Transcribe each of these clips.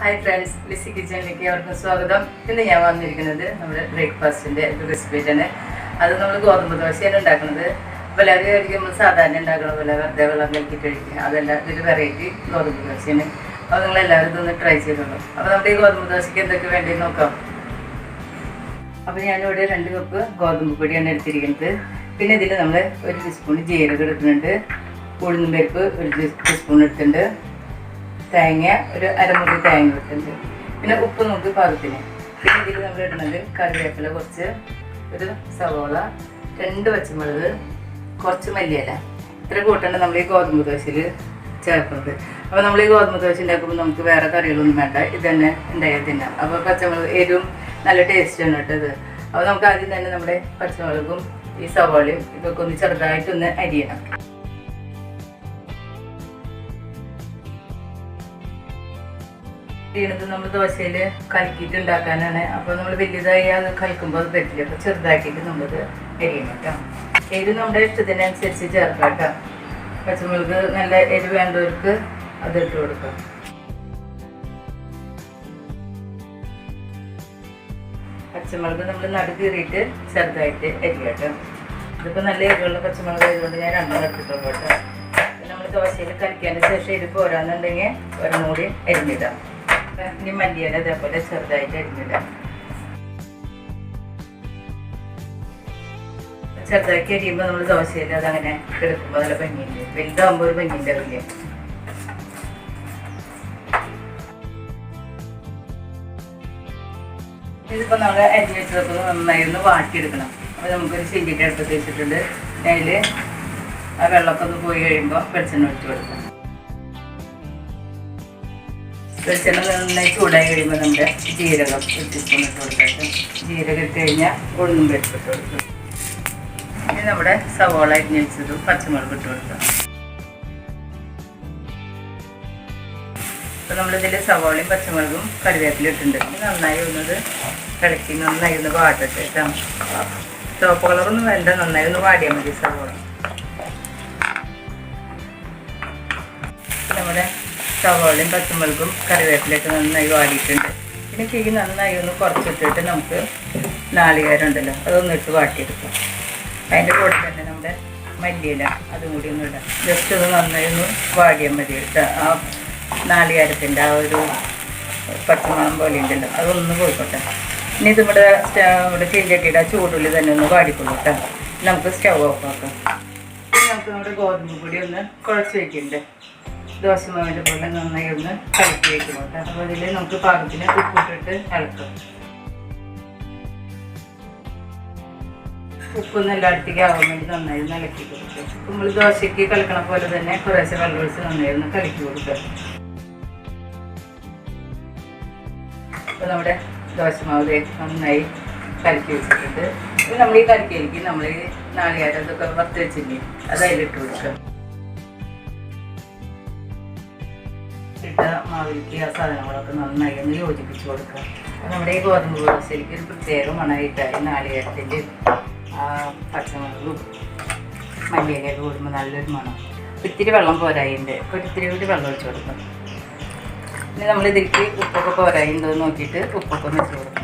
Hi friends Lissy കിച്ചണിലേക്ക് അവർക്കും സ്വാഗതം. ഇന്ന് ഞാൻ വന്നിരിക്കുന്നത് നമ്മുടെ ബ്രേക്ക്ഫാസ്റ്റിന്റെ ഒരു റെസിപ്പിയാണ് അത് നമ്മൾ ഗോതമ്പ് ദോശയാണ് ഉണ്ടാക്കുന്നത്. അപ്പോൾ എല്ലാവരും കഴിക്കും നമ്മൾ സാധാരണ ഉണ്ടാക്കുന്ന പോലെ വെറുതെ വെള്ളം കലക്കി കഴിക്കുക. അതല്ല ഇതൊരു വെറൈറ്റി ഗോതമ്പ് ദോശയാണ്. അപ്പോൾ നിങ്ങൾ എല്ലാവരും ഇതൊന്ന് ട്രൈ ചെയ്തോളൂ. അപ്പോൾ നമ്മുടെ ഈ ഗോതമ്പ് ദോശയ്ക്ക് എന്തൊക്കെ വേണ്ടി നോക്കാം. അപ്പോൾ ഞാനിവിടെ രണ്ട് കപ്പ് ഗോതമ്പ് പൊടിയാണ് എടുത്തിരിക്കുന്നത്. പിന്നെ ഇതിൽ നമ്മൾ ഒരു ടീസ്പൂൺ ജീരകം എടുക്കുന്നുണ്ട്. ഉഴുന്നും പരിപ്പ് ഒരു ടീസ്പൂൺ എടുത്തിട്ടുണ്ട്. തേങ്ങ ഒരു അരമുറി തേങ്ങ എടുത്തിട്ടുണ്ട്. പിന്നെ ഉപ്പ് നമുക്ക് പാകത്തിന് പിന്നെ ഇതിൽ നമ്മൾ ഇടുന്നത് കറിവേപ്പില കുറച്ച് ഒരു സവോള രണ്ട് പച്ചമുളക് കുറച്ച് മല്ലിയില. ഇത്ര കൂട്ടാണ് നമ്മൾ ഈ ഗോതമ്പ് ദോശയിൽ ചേർക്കുന്നത്. അപ്പോൾ നമ്മൾ ഈ ഗോതമ്പ് ദോശ ഉണ്ടാക്കുമ്പോൾ നമുക്ക് വേറെ കറികളൊന്നും വേണ്ട. ഇത് തന്നെ ഉണ്ടായാൽ തിന്നാം. അപ്പോൾ പച്ചമുളക് എരിവും നല്ല ടേസ്റ്റാണ് കേട്ടത് അപ്പോൾ നമുക്ക് ആദ്യം തന്നെ നമ്മുടെ പച്ചമുളകും ഈ സവാളയും ഇതൊക്കെ ഒന്ന് ചെറുതായിട്ടൊന്ന് അരിയണം. ചെയ്യണത് നമ്മൾ ദോശയിൽ കലക്കിയിട്ട് ഉണ്ടാക്കാനാണ് അപ്പോൾ നമ്മൾ വലുതായി അത് കലക്കുമ്പോൾ അത് പറ്റില്ല. അപ്പോൾ ചെറുതാക്കിയിട്ട് നമ്മളത് എരിയണം കേട്ടോ. എരിവ് നമ്മുടെ ഇഷ്ടത്തിനനുസരിച്ച് ചേർക്കാം കേട്ടോ. പച്ചമുളക് നല്ല എരി വേണ്ടവർക്ക് അത് ഇട്ട് കൊടുക്കാം. പച്ചമുളക് നമ്മൾ നടു കീറിയിട്ട് ചെറുതായിട്ട് എരി കേട്ടോ. ഇതിപ്പോൾ നല്ല എരിവുള്ള പച്ചമുളക് ആയതുകൊണ്ട് ഞാൻ രണ്ടെണ്ണം എടുത്തിട്ടുള്ളൂ കേട്ടോ. നമ്മൾ ദോശയിൽ കലിക്കാന്റെ ശേഷം ഇത് പോരാന്നുണ്ടെങ്കിൽ ഒരെണ്ണം കൂടി അരിഞ്ഞിടാം. ഇനി മല്ലിയില അതേപോലെ ചെറുതായിട്ട് അരിഞ്ഞിടാം ചെറുതാക്കി അരിയുമ്പോൾ നമ്മൾ ദോശയിൽ അതങ്ങനെ എടുക്കുമ്പോൾ നല്ല ഭംഗിയുണ്ട്. വലുതാകുമ്പോൾ ഒരു ഭംഗിയുണ്ട് അതില്ലേ ഇതിപ്പോൾ നമ്മൾ അരിഞ്ഞ് വെച്ചതൊക്കെ നന്നായി ഒന്ന് വാട്ടിയെടുക്കണം. അപ്പോൾ നമുക്കൊരു ചെഞ്ചിന്റെ വെച്ചിട്ടുണ്ട്. അതിൽ ആ വെള്ളമൊക്കെ ഒന്ന് പോയി കഴിയുമ്പോൾ വെളിച്ചെണ്ണ ഒഴിച്ച് കൊടുക്കാം. വെളിച്ചെണ്ണ നന്നായി ചൂടായി കഴിയുമ്പോൾ നമ്മുടെ ജീരകം ഒരു ടീസ്പൂൺ ഇട്ട് കൊടുക്കാം ജീരകം ഇട്ട് കഴിഞ്ഞാൽ ഉഴുന്നും പരിപ്പ് ഇട്ട് കൊടുക്കും. ഇനി നമ്മുടെ സവോള അരിഞ്ഞ് വെച്ചതും പച്ചമുളക് ഇട്ട് കൊടുക്കാം. അപ്പോൾ നമ്മളിതിൽ സവോളയും പച്ചമുളകും കറിവേപ്പിലും ഇട്ടിട്ടുണ്ട്. ഇനി നന്നായി ഒന്നത് ഇളക്കി നന്നായി ഒന്ന് വാട്ടട്ടെ കേട്ടോ ചുവപ്പ് കളറൊന്നും വേണ്ട നന്നായി ഒന്ന് വാടിയാൽ മതി സവോള. നമ്മുടെ സവോളയും പച്ചമുളകും കറിവേപ്പിലൊക്കെ നന്നായി വാടിയിട്ടുണ്ട്. പിന്നെ തീ നന്നായി ഒന്ന് കുറച്ചിട്ടിട്ട് നമുക്ക് നാളികേരം ഉണ്ടല്ലോ അതൊന്ന് ഇട്ട് വാട്ടിയെടുക്കാം. അതിന്റെ കൂടെ തന്നെ നമ്മുടെ മല്ലിയില അതും കൂടി ഒന്ന് ഇടാം. ജസ്റ്റ് ഒന്ന് നന്നായി ഒന്ന് വാടിയാൽ മതി. ആ നാളികേരത്തിന്റെ ആ ഒരു പച്ചമണം പോലെ ഉണ്ടല്ലോ അതൊന്ന് പോയിക്കോട്ടെ. ഇനി ഇത് ഇവിടെ ചീഞ്ചട്ടിയുടെ ചൂടുള്ളിൽ തന്നെ ഒന്ന് വാടിക്കൊള്ളൂ നമുക്ക് സ്റ്റവ് ഓഫ് ആക്കാം നമുക്ക് നമ്മുടെ ഗോതമ്പ് പൊടി ഒന്ന് കുഴച്ച് വയ്ക്കുന്നുണ്ട് ദോശമാവിന്റെ പോലെ നന്നായി ഒന്ന് കലക്കി വയ്ക്കണം അപ്പോൾ അതിൽ നമുക്ക് പാകത്തിന് ഉപ്പിട്ടിട്ട് ഇളക്കാം. ഉപ്പൊന്നും എല്ലായിടത്തേക്ക് ആവാൻ വേണ്ടി നന്നായി ഇളക്കി കൊടുക്കുക. നമ്മൾ ദോശയ്ക്ക് കളിക്കണ പോലെ തന്നെ കുറേശ്ശെ വെള്ളം ഒഴിച്ച് നന്നായി ഒന്ന് കലക്കി കൊടുക്കുക. അപ്പോൾ നമ്മുടെ ദോശമാവ് ദേ നന്നായി കലക്കി വെച്ചിട്ടുണ്ട്. നമ്മൾ ഈ കലക്കിയിലേക്ക് നമ്മൾ നാളികേരം ഇതൊക്കെ വറുത്ത് വെച്ചില്ലേ അത് അതിലിട്ട് കൊടുക്കുക. ഇട്ട മാവിലേക്ക് ആ സാധനങ്ങളൊക്കെ നന്നായി ഒന്ന് യോജിപ്പിച്ച് കൊടുക്കുക. അപ്പോൾ നമ്മുടെ ഈ ഗോതമ്പ് ദോശയിലേക്ക് ഒരു പ്രത്യേക മണമായിട്ടായി നാളികേരത്തിന്റെ ആ പച്ചമുളകും മല്ലിയിലേക്ക് കൂടുമ്പോൾ നല്ലൊരു മണം. ഇത്തിരി വെള്ളം പോരായിണ്ട് അപ്പോൾ ഇത്തിരി കൂടി വെള്ളം ഒഴിച്ചു കൊടുക്കും. ഇനി നമ്മളിതിലേക്ക് ഉപ്പൊക്കെ പോരായിണ്ടോ എന്ന് നോക്കിയിട്ട് ഉപ്പൊക്കെ ഒന്ന് വെച്ച് കൊടുക്കണം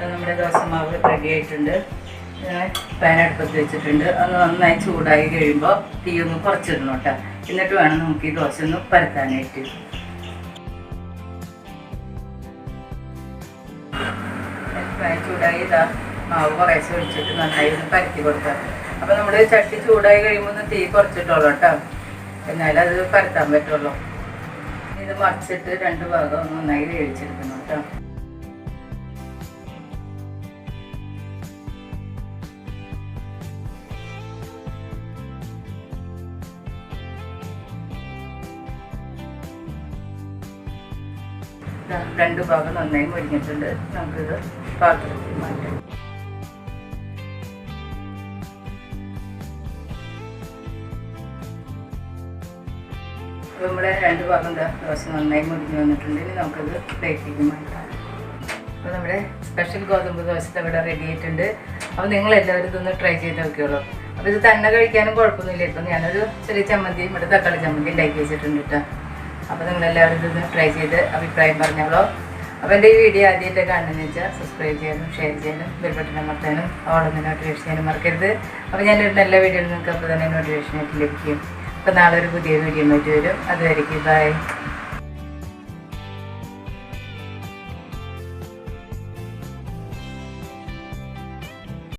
നമ്മുടെ ദോശമാവ് റെഡി ആയിട്ടുണ്ട്. പാൻ അടുപ്പത്ത് വെച്ചിട്ടുണ്ട്. അത് നന്നായി ചൂടായി കഴിയുമ്പോൾ തീ ഒന്ന് കുറച്ചിടണം കേട്ടോ. എന്നിട്ട് വേണം നമുക്ക് ഈ ദോശ ഒന്ന് പരത്താനായിട്ട്. ചൂടായി മാവ് കുറേശ്ശെ ഒഴിച്ചിട്ട് നന്നായി ഒന്ന് പരത്തി കൊടുക്കാം. അപ്പോൾ നമ്മുടെ ചട്ടി ചൂടായി കഴിയുമ്പോൾ ഒന്ന് തീ കുറച്ചിട്ടുള്ളൂ കേട്ടോ. എന്നാലേ അത് പരത്താൻ പറ്റുള്ളൂ. ഇത് മറിച്ചിട്ട് രണ്ട് ഭാഗം നന്നായി വേവിച്ചെടുക്കണം കേട്ടോ. രണ്ട് ഭാഗം നന്നായി മുരിഞ്ഞിട്ടുണ്ട്. നമുക്കിത് പാത്രത്തിൽ മാറ്റാം. നമ്മുടെ രണ്ട് ഭാഗം ദോശ നന്നായി മുരിഞ്ഞ് വന്നിട്ടുണ്ട്. ഇനി നമുക്കത് പ്ലേറ്റിലേക്ക് മാറ്റാം. അപ്പോൾ നമ്മുടെ സ്പെഷ്യൽ ഗോതമ്പ് ദോശ ഇവിടെ റെഡി ആയിട്ടുണ്ട്. അപ്പോൾ നിങ്ങൾ എല്ലാവരും ഇതൊന്ന് ട്രൈ ചെയ്ത് നോക്കിയോളൂ. അപ്പോൾ ഇത് തന്നെ കഴിക്കാനും കുഴപ്പമൊന്നുമില്ല. ഇപ്പം ഞാനൊരു ചെറിയ ചമ്മന്തി ഇവിടെ തക്കാളി ചമ്മന്തി ഉണ്ടാക്കി വെച്ചിട്ടുണ്ട് കേട്ടോ. അപ്പോൾ നിങ്ങൾ എല്ലാവരും ഇതൊന്ന് ട്രൈ ചെയ്ത് അഭിപ്രായം പറഞ്ഞോളൂ. അപ്പോൾ എന്റെ ഈ വീഡിയോ ആദ്യമായിട്ട് കാണുന്നതെന്ന് വെച്ചാൽ സബ്സ്ക്രൈബ് ചെയ്യാനും ഷെയർ ചെയ്യാനും ബെൽ ബട്ടൺ അമർത്താനും ഓളൊന്ന് നോട്ടിഫിക്കേഷൻ ചെയ്യാനും മറക്കരുത്. അപ്പോൾ ഞാനൊരു നല്ല വീഡിയോ നിങ്ങൾക്ക് അപ്പോൾ തന്നെ നോട്ടിഫിക്കേഷൻ ആയിട്ട് ലഭിക്കും. അപ്പോൾ നാളെ ഒരു പുതിയ വീഡിയോ ആയിട്ട് വരും. അതുവരെയ്ക്ക് ബൈ